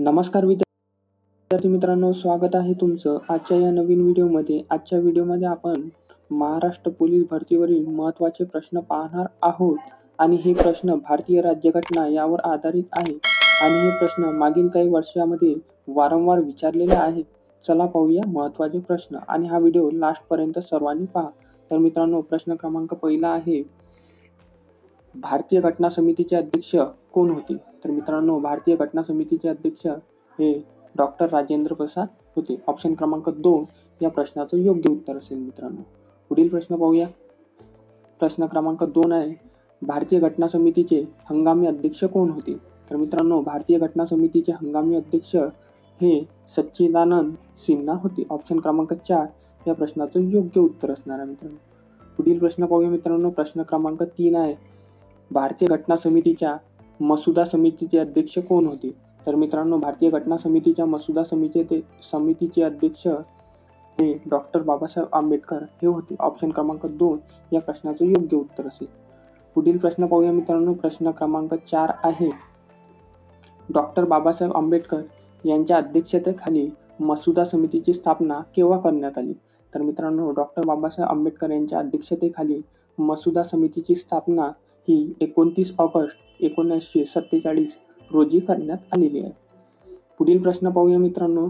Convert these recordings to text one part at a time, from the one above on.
नमस्कार विद्यार्थी मित्रांनो स्वागत आहे तुमचं आजच्या या नवीन व्हिडिओमध्ये. आजच्या व्हिडिओमध्ये आपण महाराष्ट्र पोलीस भरतीवरील महत्त्वाचे प्रश्न पाहणार आहोत. आणि हे प्रश्न भारतीय राज्यघटना यावर आधारित आहे. आणि हे प्रश्न मागील काही वर्षामध्ये वारंवार विचारलेले आहेत. चला पाहूया महत्त्वाचे प्रश्न. आणि हा व्हिडिओ लास्टपर्यंत सर्वांनी पहा. तर मित्रांनो प्रश्न क्रमांक पहिला आहे. भारतीय घटना समितीचे अध्यक्ष कोण होते? तर मित्रांनो भारतीय घटना समितीचे अध्यक्ष हे डॉक्टर राजेंद्र प्रसाद होते. ऑप्शन क्रमांक दोन या प्रश्नाचं योग्य उत्तर असेल मित्रांनो. पुढील प्रश्न पाहूया. प्रश्न क्रमांक दोन आहे भारतीय घटना समितीचे हंगामी अध्यक्ष कोण होते? तर मित्रांनो भारतीय घटना समितीचे हंगामी अध्यक्ष हे सच्चिदानंद सिन्हा होते. ऑप्शन क्रमांक चार या प्रश्नाचं योग्य उत्तर असणार आहे मित्रांनो. पुढील प्रश्न पाहूया मित्रांनो. प्रश्न क्रमांक तीन आहे भारतीय घटना समितीच्या मसुदा समितीचे अध्यक्ष कोण होते? तर मित्रांनो भारतीय घटना समितीच्या मसुदा समितीचे समितीचे अध्यक्ष हे डॉक्टर बाबासाहेब आंबेडकर हे होते. ऑप्शन क्रमांक दोन या प्रश्नाचं योग्य उत्तर असेल. पुढील प्रश्न पाहूया मित्रांनो. प्रश्न क्रमांक चार आहे डॉक्टर बाबासाहेब आंबेडकर यांच्या अध्यक्षतेखाली मसुदा समितीची स्थापना केव्हा करण्यात आली? तर मित्रांनो डॉक्टर बाबासाहेब आंबेडकर यांच्या अध्यक्षतेखाली मसुदा समितीची स्थापना ही एकोणतीस ऑगस्ट एकोणीसशे सत्तेचाळीस रोजी करण्यात आलेली आहे. पुढील प्रश्न पाहूया मित्रांनो.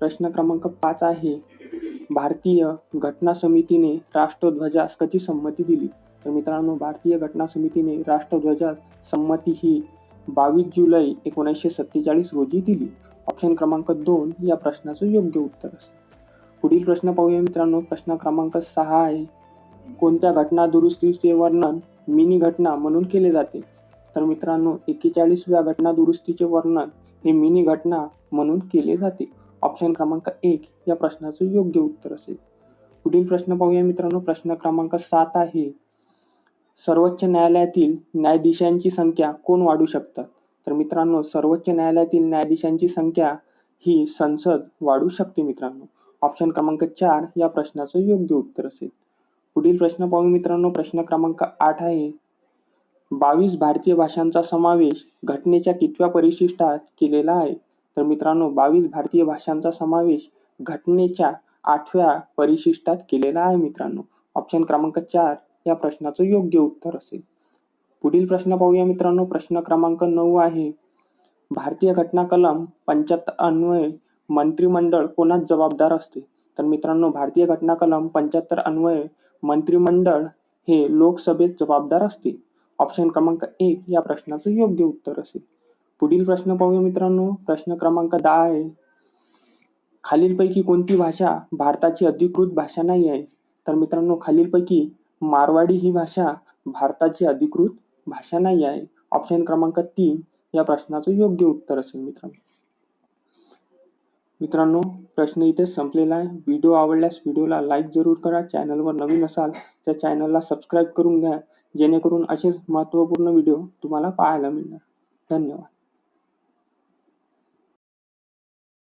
प्रश्न क्रमांक पाच आहे. भारतीय घटना समितीने राष्ट्रध्वजास कधी संमती दिली? तर मित्रांनो भारतीय घटना समितीने राष्ट्रध्वजास संमती ही बावीस जुलै एकोणीसशे सत्तेचाळीस रोजी दिली. ऑप्शन क्रमांक दोन या प्रश्नाचं योग्य उत्तर असेल. पुढील प्रश्न पाहूया मित्रांनो. प्रश्न क्रमांक सहा आहे. कोणत्या घटना दुरुस्तीचे वर्णन मिनी घटना म्हणून केले जाते. तर मित्रांनो एक्केचाळीसव्या घटना दुरुस्तीचे वर्णन हे मिनी घटना म्हणून केले जाते. ऑप्शन क्रमांक एक या प्रश्नाचं योग्य उत्तर असेल. पुढील प्रश्न पाहूया मित्रांनो. प्रश्न क्रमांक सात आहे. सर्वोच्च न्यायालयातील न्यायाधीशांची संख्या कोण वाढू शकतात? तर मित्रांनो सर्वोच्च न्यायालयातील न्यायाधीशांची संख्या ही संसद वाढू शकते मित्रांनो. ऑप्शन क्रमांक चार या प्रश्नाचं योग्य उत्तर असेल. पुढील प्रश्न पाहू मित्रांनो. प्रश्न क्रमांक आठ आहे. बावीस भारतीय भाषांचा समावेश घटनेच्या कितव्या परिशिष्टात केलेला आहे? तर मित्रांनो बावीस भारतीय भाषांचा समावेश घटनेच्या आठव्या परिशिष्टात केलेला आहे मित्रांनो. ऑप्शन क्रमांक चार या प्रश्नाचं योग्य उत्तर असेल. पुढील प्रश्न पाहूया मित्रांनो. प्रश्न क्रमांक नऊ आहे. भारतीय घटना कलम पंच्याहत्तर अन्वये मंत्रिमंडळ कोणाच जबाबदार असते? तर मित्रांनो भारतीय घटना कलम पंच्याहत्तर अन्वये मंत्रिमंडळ हे लोकसभेत जबाबदार असते ऑप्शन क्रमांक एक या प्रश्नाचं योग्य उत्तर असेल. पुढील प्रश्न पाहूया मित्रांनो. प्रश्न क्रमांक दहा आहे. खालीलपैकी कोणती भाषा भारताची अधिकृत भाषा नाही आहे? तर मित्रांनो खालीलपैकी मारवाडी ही भाषा भारताची अधिकृत भाषा नाही आहे. ऑप्शन क्रमांक तीन या प्रश्नाचं योग्य उत्तर असेल मित्रांनो. मित्रांनो प्रश्न इथे संपलेला आहे. व्हिडिओ आवडल्यास व्हिडिओला लाईक जरूर करा. चॅनलवर नवीन असाल तर चॅनलला सबस्क्राईब करून घ्या. जेणेकरून असेच महत्त्वपूर्ण व्हिडिओ तुम्हाला पाहायला मिळणार. धन्यवाद.